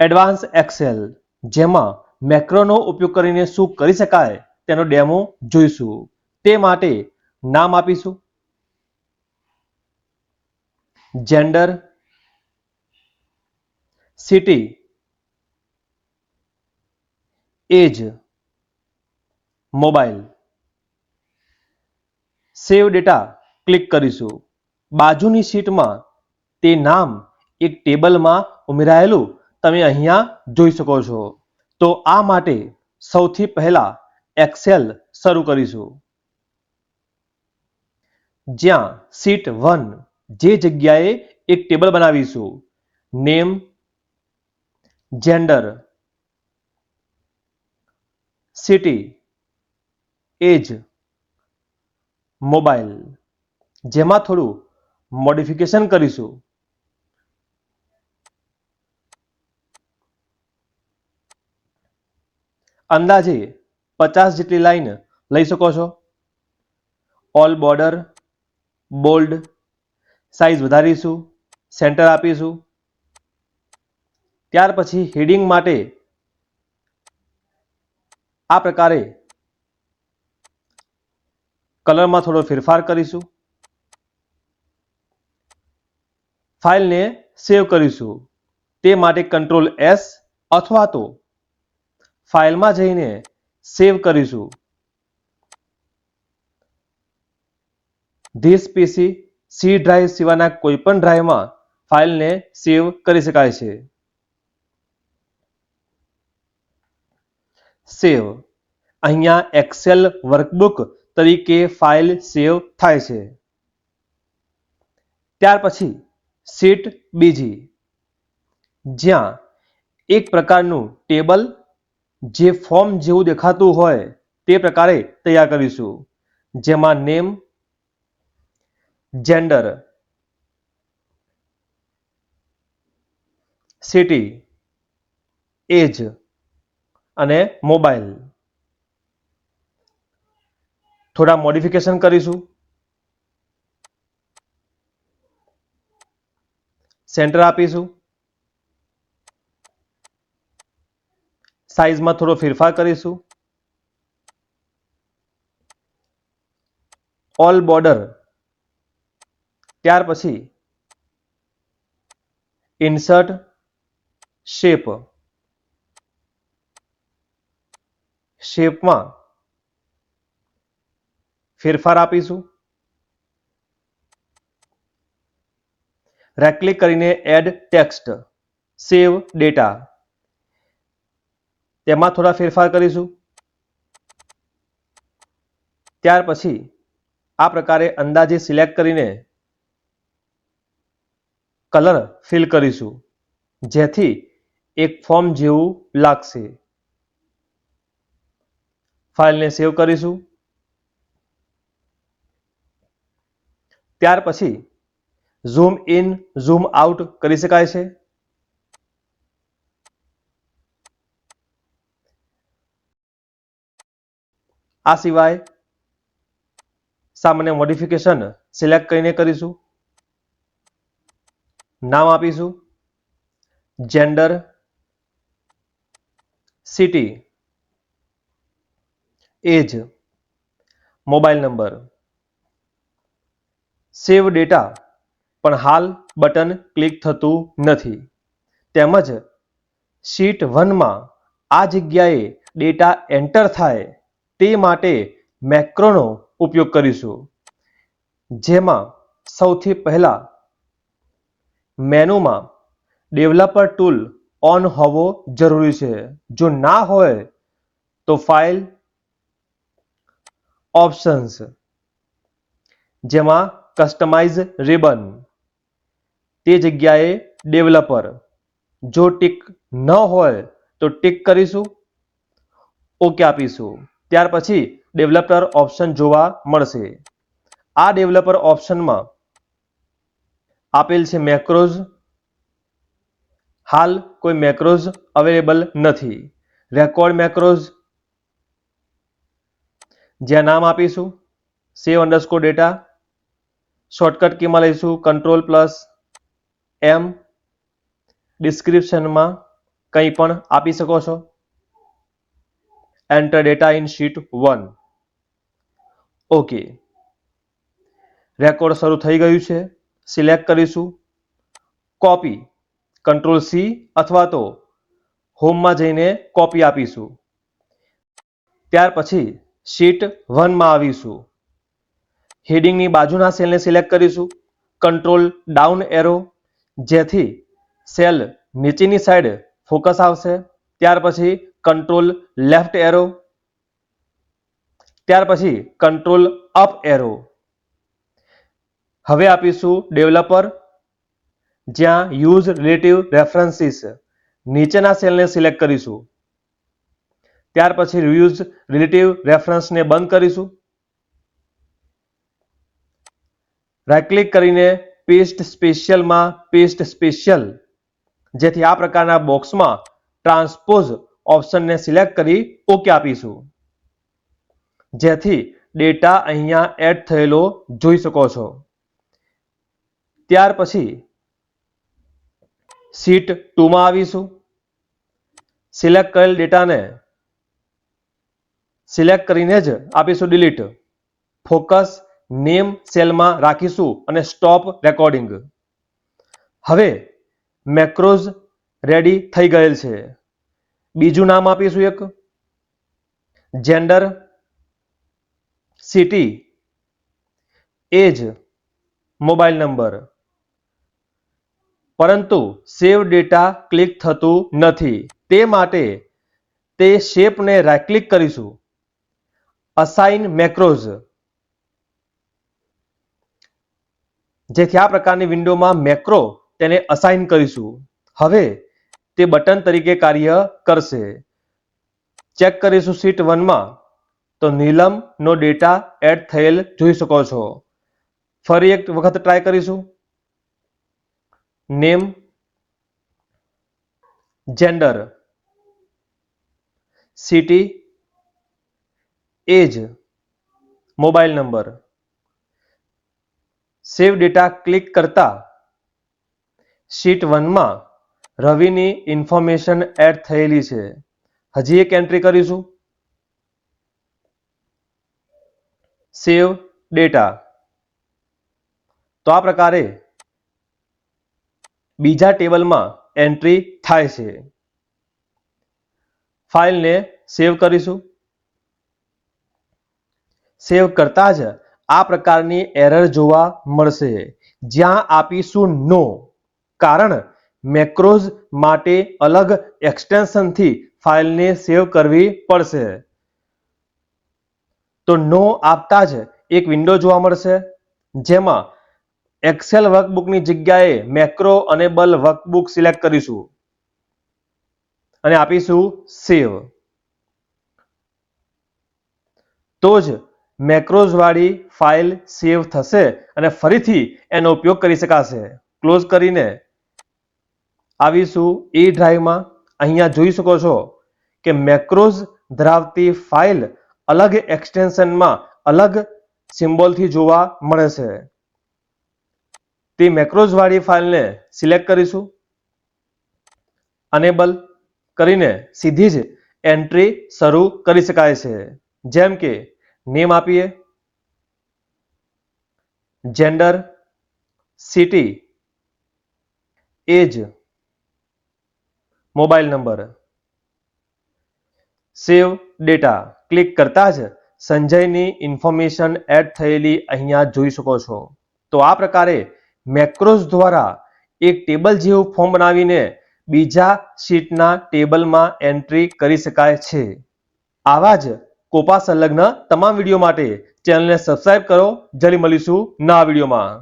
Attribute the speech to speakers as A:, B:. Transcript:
A: Advance Excel, જેમાં મેક્રોનો ઉપયોગ કરીને શું કરી શકાય તેનો ડેમો જોઈશું. તે માટે નામ આપીશું. Gender, city, age, mobile. Save data click કરીશું. બાજુની શીટમાં તે નામ એક ટેબલમાં ઉમેરાયેલું તમે અહીંયા જોઈ શકો છો. તો આ માટે સૌથી પહેલા એક્સેલ શરૂ કરીશું. જ્યાં શીટ વન જે જગ્યાએ એક ટેબલ બનાવીશું. Name gender city age mobile જેમાં થોડું મોડિફિકેશન કરીશું. અંદાજે પચાસ જેટલી લાઈન લઈ શકો છો. ઓલ બોર્ડર બોલ્ડ સાઇઝ વધારીશું સેન્ટર આપીશું. ત્યાર પછી હેડિંગ માટે આ પ્રકારે કલરમાં થોડો ફેરફાર કરીશું. ફાઇલને સેવ કરીશું. તે માટે કંટ્રોલ એસ અથવા તો ફાઇલમાં જઈને સેવ કરીશું. ધીસ પીસી સી ડ્રાઈવ સિવાયના કોઈપણ ડ્રાઈવમાં ફાઇલને સેવ કરી શકાય છે. સેવ અહીંયા એક્સેલ વર્કબુક તરીકે ફાઇલ સેવ થાય છે. ત્યાર પછી શીટ બીજી. જ્યાં એક પ્રકારનું ટેબલ જે ફોર્મ જેવું દેખાતું હોય તે પ્રકારે તૈયાર કરીશું. જેમાં નેમ, જેન્ડર, સિટી, એજ અને મોબાઈલ. થોડા મોડિફિકેશન કરીશું. સેન્ટર આપીશું. સાઈઝમાં થોડો ફેરફાર કરીશું. ઓલ બોર્ડર ત્યાર પછી ઇન્સર્ટ શેપ શેપમાં ફેરફાર આપીશું. રેક્લિક ક્લિક કરીને એડ ટેક્સ્ટ સેવ ડેટા તેમાં થોડા ફેરફાર કરીશું. ત્યાર પછી આ પ્રકારે અંદાજે સિલેક્ટ કરીને કલર ફિલ કરીશું, જેથી એક ફોર્મ જેવું લાગશે. ફાઇલને સેવ કરીશું. ત્યાર પછી ઝૂમ ઇન, ઝૂમ આઉટ કરી શકાય છે. આ સિવાય સામાન્ય મોડિફિકેશન સિલેક્ટ કરીને કરીશું. નામ આપીશું. Gender city age mobile number save data પણ હાલ બટન ક્લિક થતું નથી. તેમજ શીટ વનમાં આ જગ્યાએ ડેટા એન્ટર થાય તે માટે મેક્રોનો ઉપયોગ કરીશું. જેમાં સૌથી પહેલા મેનુમાં ડેવલપર ટૂલ ઓન હોવો જરૂરી છે. જો ના હોય તો ફાઇલ ઓપ્શન્સ, જેમાં કસ્ટમાઇઝ રિબન, તે જગ્યાએ ડેવલપર. જો ટીક ન હોય તો ટીક કરીશું, ઓકે આપીશું. ત્યાર પછી ડેવલપર ઓપ્શન જોવા મળશે. આ ડેવલપર ઓપ્શનમાં આપેલ છે મેક્રોઝ હાલ કોઈ મેક્રોઝ અવેલેબલ નથી. રેકોર્ડ મેક્રોઝ જ્યાં નામ આપીશું સેવ અંડરસ્કોર ડેટા શોર્ટકટ કીમાં લઈશું કંટ્રોલ પ્લસ એમ ડિસ્ક્રિપ્શનમાં કંઈ પણ આપી શકો છો. Enter data in sheet one okay record શરૂ થઈ ગયું છે. સિલેક્ટ કરીશું. કોપી કંટ્રોલ સી અથવા તો હોમમાં જઈને કોપી આપીશું. ત્યાર પછી શીટ વનમાં આવીશું. હેડિંગની બાજુના સેલને સિલેક્ટ કરીશું. કંટ્રોલ ડાઉન એરો જેથી સેલ નીચેની સાઈડ ફોકસ આવશે. ત્યાર પછી કંટ્રોલ લેફ્ટ એરો ત્યાર પછી કંટ્રોલ અપ એરો હવે આપીશું ડેવલપર જ્યાં યુઝ રિલેટિવ રેફરન્સીસ નીચેના સેલને સિલેક્ટ કરીશું. ત્યાર પછી યુઝ રિલેટિવ રેફરન્સને બંધ કરીશું. રાઈટ ક્લિક કરીને પેસ્ટ સ્પેશિયલમાં પેસ્ટ સ્પેશિયલ જેથી આ પ્રકારના બોક્સમાં ટ્રાન્સપોઝ ઓપ્શનને સિલેક્ટ કરી ઓકે આપીશું. જેથી ડેટા અહીંયા એડ થયેલો જોઈ શકો છો. ત્યાર પછી શીટ ટુમાં આવીશું. સિલેક્ટ કરેલ ડેટાને સિલેક્ટ કરીને જ આપીશું ડિલીટ ફોકસ નેમ સેલમાં રાખીશું અને સ્ટોપ રેકોર્ડિંગ હવે મેક્રોઝ રેડી થઈ ગયેલ છે. બીજું નામ આપીશું એક? Gender city age mobile number પરંતુ સેવ ડેટા ક્લિક થતું નથી. તે માટે તે શેપને રાઈટ ક્લિક કરીશું. અસાઇન મેક્રોઝ જેથી આ પ્રકારની વિન્ડોમાં મેક્રો તેને અસાઇન કરીશું. હવે તે બટન તરીકે કાર્ય કરશે. ચેક કરીશું શીટ વનમાં તો નીલમનો ડેટા એડ થયેલ જોઈ શકો છો. ફરી એક વખત ટ્રાય કરીશું. Name, gender, city, age, mobile number. Save data click કરતા શીટ વનમાં રવિની ઇન્ફોર્મેશન એડ થયેલી છે. હજી એક એન્ટ્રી કરીશું. Save data. તો આ પ્રકારે બીજા ટેબલમાં એન્ટ્રી થાય છે. ફાઇલને સેવ કરીશું. સેવ કરતા જ આ પ્રકારની એરર જોવા મળશે. જ્યાં આપીશું નો. કારણ મેક્રોઝ માટે અલગ એક્સટેન્શનથી ફાઇલને સેવ કરવી પડશે. તો નો આપતા જ એક વિન્ડો જોવા મળશે, જેમાં એક્સેલ વર્કબુકની જગ્યાએ મેક્રો અને બલ વર્કબુક સિલેક્ટ કરીશું અને આપીશું સેવ. તો જ મેક્રોઝ વાળી ફાઇલ સેવ થશે અને ફરીથી એનો ઉપયોગ કરી શકાશે. ક્લોઝ કરીને આવીશું એ ડ્રાઈવમાં અહીંયા જોઈ શકો છો કે મેક્રોઝ ધરાવતી ફાઇલ અલગ એક્સટેન્શનમાં અલગ સિમ્બોલથી જોવા મળે છે. તે મેક્રોઝ વાળી ફાઇલને સિલેક્ટ કરીશું. અનેબલ કરીને સીધી જ એન્ટ્રી શરૂ કરી શકાય છે. જેમ કે નેમ આપીએ. Gender city age mobile number. Save data. Click કરતા જ સંજયની ઇન્ફોર્મેશન એડ થયેલી અહીંયા જોઈ શકો છો. તો આ પ્રકારે મેક્રોઝ દ્વારા એક ટેબલ જેવું ફોર્મ બનાવીને બીજા શીટના ટેબલમાં એન્ટ્રી કરી શકાય છે. આવા જ કોપા સંલગ્ન તમામ વીડિયો માટે ચેનલને સબસ્ક્રાઇબ કરો. જલ્દી મળીશું નવા વિડીયોમાં.